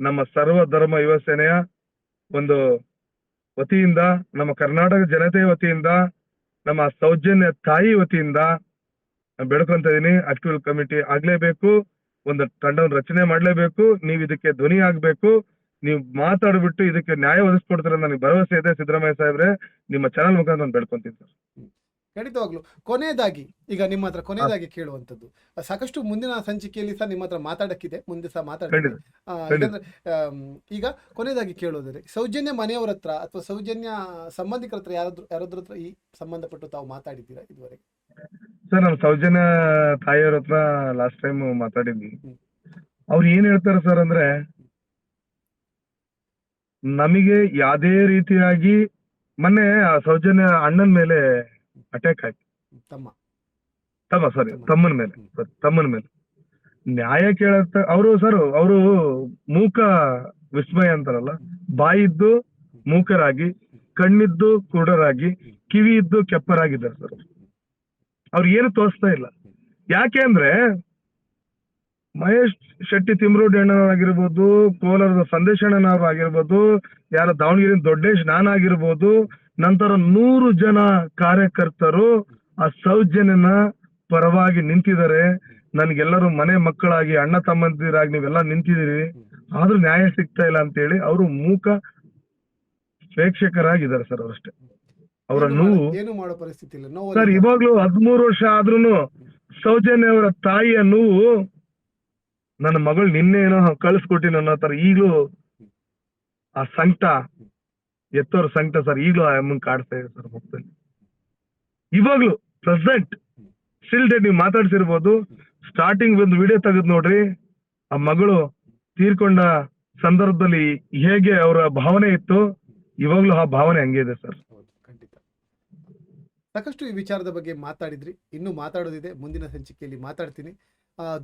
ನಮ್ಮ ಸರ್ವ ಧರ್ಮ ಯುವ ಸೇನೆಯ ಒಂದು ವತಿಯಿಂದ, ನಮ್ಮ ಕರ್ನಾಟಕ ಜನತೆಯ ವತಿಯಿಂದ, ನಮ್ಮ ಸೌಜನ್ಯ ತಾಯಿ ವತಿಯಿಂದ ಬೇಡ್ಕೊಂತ ಇದೀನಿ ಆಕ್ಟಿವ್ ಕಮಿಟಿ ಆಗ್ಲೇಬೇಕು. ಒಂದು ತಂಡವನ್ನು ರಚನೆ ಮಾಡ್ಲೇಬೇಕು. ನೀವು ಇದಕ್ಕೆ ಧ್ವನಿ ಆಗ್ಬೇಕು. ನೀವು ಮಾತಾಡ್ಬಿಟ್ಟು ಇದಕ್ಕೆ ನ್ಯಾಯ ಒದಗಿಸ್ಕೊಡ್ತಾರೆ ನನಗೆ ಭರವಸೆ ಇದೆ ಸಿದ್ದರಾಮಯ್ಯ ಸಾಹೇಬ್ರೆ. ನಿಮ್ಮ ಚಾನಲ್ ಮುಖಾಂತರ ನಾನು ಬೇಡ್ಕೊಂತೀನಿ ಸರ್. ಖಂಡಿತವಾಗ್ಲು. ಕೊನೆಯದಾಗಿ ಈಗ ನಿಮ್ಮ ಹತ್ರ ಕೊನೆಯದಾಗಿ ಕೇಳುವಂಥದ್ದು. ಸಾಕಷ್ಟು ಮುಂದಿನ ಸಂಚಿಕೆಯಲ್ಲಿ ಸಹ ನಿಮ್ಮ ಹತ್ರ ಮಾತಾಡಕ್ಕಿದೆ ಮುಂದೆ ಸಹ ಮಾತಾಡ್ತೀನಿ. ಈಗ ಕೊನೆಯದಾಗಿ ಕೇಳೋದ್ರೆ ಸೌಜನ್ಯ ಮನೆಯವರ ಹತ್ರ ಅಥವಾ ಸೌಜನ್ಯ ಸಂಬಂಧಿಕರ ಹತ್ರ ಯಾರಾದ್ರೂ ಯಾರಾದ್ರ ಹತ್ರ ಈ ಸಂಬಂಧಪಟ್ಟು ತಾವು ಮಾತಾಡಿದ್ದೀರಾ ಇದುವರೆಗೆ? ಸರ್ ನಾನು ಸೌಜನ್ಯ ತಾಯಿಯವ್ರ ಹತ್ರ ಲಾಸ್ಟ್ ಟೈಮ್ ಮಾತಾಡಿದ್ವಿ. ಅವ್ರು ಏನ್ ಹೇಳ್ತಾರೆ ಸರ್ ಅಂದ್ರೆ ನಮಗೆ ಯಾವುದೇ ರೀತಿಯಾಗಿ ಮೊನ್ನೆ ಆ ಸೌಜನ್ಯ ಅಣ್ಣನ ಮೇಲೆ ಅಟ್ಯಾಕ್ ಆಯ್ತು. ತಮ್ಮ. ತಮ್ಮ ಸಾರಿ ತಮ್ಮ. ತಮ್ಮನ ಮೇಲೆ ಸರ್ ತಮ್ಮನ ಮೇಲೆ. ನ್ಯಾಯ ಕೇಳತ್ತ ಅವರು ಸರ್ ಅವರು ಮೂಕ ವಿಸ್ಮಯ ಅಂತಾರಲ್ಲ ಬಾಯಿದ್ದು ಮೂಕರಾಗಿ ಕಣ್ಣಿದ್ದು ಕುರುಡರಾಗಿ ಕಿವಿ ಇದ್ದು ಕೆಪ್ಪರಾಗಿದ್ದಾರೆ ಸರ್ ಅವ್ರು ಏನು ತೋರಿಸ್ತಾ ಇಲ್ಲ. ಯಾಕೆ ಅಂದ್ರೆ ಮಹೇಶ್ ಶೆಟ್ಟಿ ತಿಮ್ರೋಡಿ ಅಣ್ಣನವರಾಗಿರ್ಬೋದು ಕೋಲಾರದ ಸಂದೇಶ್ ಅಣ್ಣನವ್ರು ಆಗಿರ್ಬೋದು ಯಾರ ದಾವಣಗೆರೆ ದೊಡ್ಡೇಶ್ ನಾನಾಗಿರ್ಬೋದು ನಂತರ ನೂರು ಜನ ಕಾರ್ಯಕರ್ತರು ಆ ಸೌಜನ್ಯನ ಪರವಾಗಿ ನಿಂತಿದ್ದಾರೆ. ನನ್ಗೆಲ್ಲರೂ ಮನೆ ಮಕ್ಕಳಾಗಿ ಅಣ್ಣ ತಮ್ಮಂದಿರಾಗಿ ನೀವೆಲ್ಲ ನಿಂತಿದ್ದೀರಿ. ಆದ್ರೂ ನ್ಯಾಯ ಸಿಗ್ತಾ ಇಲ್ಲ ಅಂತ ಹೇಳಿ ಅವರು ಮೂಕ ಪ್ರೇಕ್ಷಕರಾಗಿದ್ದಾರೆ ಸರ್ ಅವರಷ್ಟೇ. ಅವರ ನೋವು ಸರ್ ಇವಾಗ್ಲೂ ಹದ್ಮೂರು ವರ್ಷ ಆದ್ರೂನು ಸೌಜನ್ಯ ಅವರ ತಾಯಿಯ ನೋವು ನನ್ನ ಮಗಳು ನಿನ್ನೆ ಏನೋ ಕಳಿಸ್ಕೊಟ್ಟಿನ ಅನ್ನೋ ತರ ಈಗಲೂ ಆ ಸಂಕಟ ಎತ್ತೋರ ಸಂಕಟ ಸರ್ ಈಗಲೂ ಆ ಅಮ್ಮನ್ ಕಾಡ್ತಾ ಇದೆ ಸರ್ ಮುಖದಲ್ಲಿ. ಇವಾಗ್ಲೂ ಪ್ರೆಸೆಂಟ್ ಸ್ಟಿಲ್ ಡೇಟ್ ನೀವು ಮಾತಾಡ್ಸಿರ್ಬೋದು ಸ್ಟಾರ್ಟಿಂಗ್ ಒಂದು ವಿಡಿಯೋ ತೆಗೆದ್ ನೋಡ್ರಿ ಆ ಮಗಳು ತೀರ್ಕೊಂಡ ಸಂದರ್ಭದಲ್ಲಿ ಹೇಗೆ ಅವರ ಭಾವನೆ ಇತ್ತು ಇವಾಗ್ಲೂ ಆ ಭಾವನೆ ಹಂಗೆ ಇದೆ ಸರ್ ಖಂಡಿತ. ಸಾಕಷ್ಟು ಈ ವಿಚಾರದ ಬಗ್ಗೆ ಮಾತಾಡಿದ್ರಿ ಇನ್ನೂ ಮಾತಾಡೋದಿದೆ ಮುಂದಿನ ಸಂಚಿಕೆಯಲ್ಲಿ ಮಾತಾಡ್ತೀನಿ.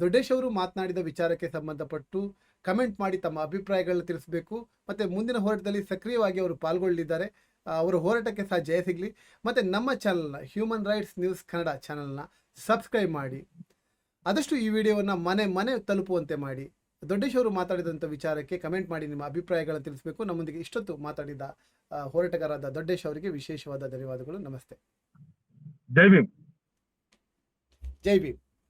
ದೊಡ್ಡೇಶ್ ಅವರು ಮಾತನಾಡಿದ ವಿಚಾರಕ್ಕೆ ಸಂಬಂಧಪಟ್ಟು ಕಮೆಂಟ್ ಮಾಡಿ ತಮ್ಮ ಅಭಿಪ್ರಾಯಗಳನ್ನ ತಿಳಿಸಬೇಕು. ಮತ್ತೆ ಮುಂದಿನ ಹೋರಾಟದಲ್ಲಿ ಸಕ್ರಿಯವಾಗಿ ಅವರು ಪಾಲ್ಗೊಳ್ಳಲಿದ್ದಾರೆ. ಆ, ಅವರ ಹೋರಾಟಕ್ಕೆ ಸಹ ಜಯ ಸಿಗಲಿ. ಮತ್ತೆ ನಮ್ಮ ಚಾನಲ್ನ ಹ್ಯೂಮನ್ ರೈಟ್ಸ್ ನ್ಯೂಸ್ ಕನ್ನಡ ಚಾನಲ್ನ ಸಬ್ಸ್ಕ್ರೈಬ್ ಮಾಡಿ. ಆದಷ್ಟು ಈ ವಿಡಿಯೋವನ್ನು ಮನೆ ಮನೆ ತಲುಪುವಂತೆ ಮಾಡಿ. ದೊಡ್ಡೇಶ್ ಅವರು ಮಾತಾಡಿದಂಥ ವಿಚಾರಕ್ಕೆ ಕಮೆಂಟ್ ಮಾಡಿ ನಿಮ್ಮ ಅಭಿಪ್ರಾಯಗಳನ್ನು ತಿಳಿಸಬೇಕು. ನಮ್ಮೊಂದಿಗೆ ಇಷ್ಟೊತ್ತು ಮಾತಾಡಿದ ಹೋರಾಟಗಾರರಾದ ದೊಡ್ಡೇಶ್ ಅವರಿಗೆ ವಿಶೇಷವಾದ ಧನ್ಯವಾದಗಳು. ನಮಸ್ತೆ. ಜೈ ಭೀಮ್. ಜೈ ಭೀಮ್.